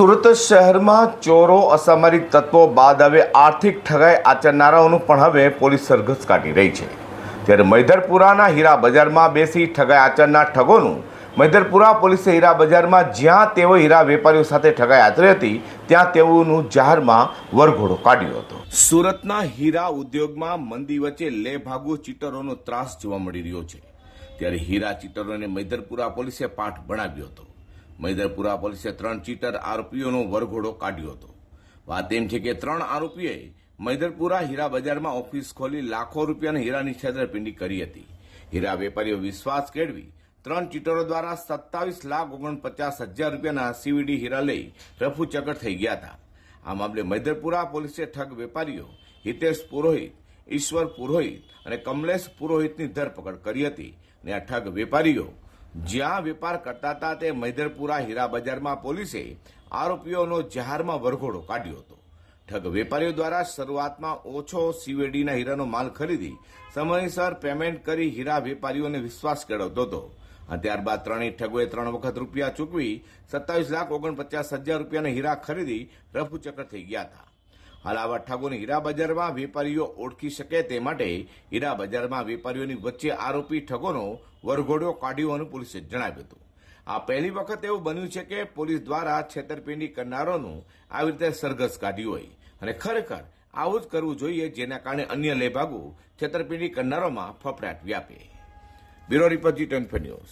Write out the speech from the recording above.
સુરત શહેરમાં ચોરો અસામરિક તત્વો બાદ હવે આર્થિક ઠગાઈ આચરનારાઓનું પણ હવે પોલીસ સરઘસ કાઢી રહી છે. ત્યારે મૈધરપુરાના હીરા બજારમાં બેસી ઠગાઈ આચરનાર ઠગોનું મૈધરપુરા પોલીસે હીરા બજારમાં જ્યાં તેઓ હીરા વેપારીઓ સાથે ઠગાઈ આચરી હતી, ત્યાં તેઓનું જાહેરમાં વરઘોડો કાઢ્યો હતો. સુરતના હીરા ઉદ્યોગમાં મંદી વચ્ચે લે ભાગુ ચીટરોનો ત્રાસ જોવા મળી રહ્યો છે. ત્યારે હીરા ચીટરોને મૈધરપુરા પોલીસે પાઠ ભણાવ્યો હતો. મૈદરપુરા પોલીસે ત્રણ ચીટર આરોપીઓનો વરઘોડો કાઢ્યો હતો. વાત એમ છે કે ત્રણ આરોપીએ મૈદરપુરા હીરા બજારમાં ઓફિસ ખોલી લાખો રૂપિયાની હીરાની છેતરપિંડી કરી હતી. હીરા વેપારીઓ વિશ્વાસ કેળવી ત્રણ ચીટરો દ્વારા સત્તાવીસ લાખ ઓગણપચાસ હજાર રૂપિયાના સીવીડી હીરા લઈ રફુચક્કર થઈ ગયા હતા. આ મામલે મૈદરપુરા પોલીસે ઠગ વેપારીઓ હિતેશ પુરોહિત, ઈશ્વર પુરોહિત અને કમલેશ પુરોહિતની ધરપકડ કરી હતી અને આ ઠગ વેપારીઓ જ્યાં વેપાર કરતા હતા તે મૈદરપુરા હીરા બજારમાં પોલીસે આરોપીઓનો જાહેરમાં વરઘોડો કાઢ્યો હતો. ઠગ વેપારીઓ દ્વારા શરૂઆતમાં ઓછો સીવેડીના હીરાનો માલ ખરીદી, સમયસર પેમેન્ટ કરી હીરા વેપારીઓને વિશ્વાસ કેળવતો હતો. ત્યારબાદ ત્રણેય ઠગોએ ત્રણ વખત રૂપિયા ચૂકવી, સત્તાવીસ લાખ ઓગણપચાસ હજાર રૂપિયાના હીરા ખરીદી રફુચક્કર થઈ ગયા હતા. હાલ આવા ઠગોને હીરા બજારમાં વેપારીઓ ઓળખી શકે તે માટે હીરા બજારમાં વેપારીઓની વચ્ચે આરોપી ઠગોનો વરઘોડો કાઢ્યો હોવાનું પોલીસે જણાવ્યું હતું. આ પહેલી વખત એવું બન્યું છે કે પોલીસ દ્વારા છેતરપિંડી કરનારોનું આવી રીતે સરઘસ કાઢ્યું હોય. અને ખરેખર આવું જ કરવું જોઈએ જેના કારણે અન્ય લેભાગુ છેતરપિંડી કરનારોમાં ફફડાટ વ્યાપે. Bureau report G twenty news.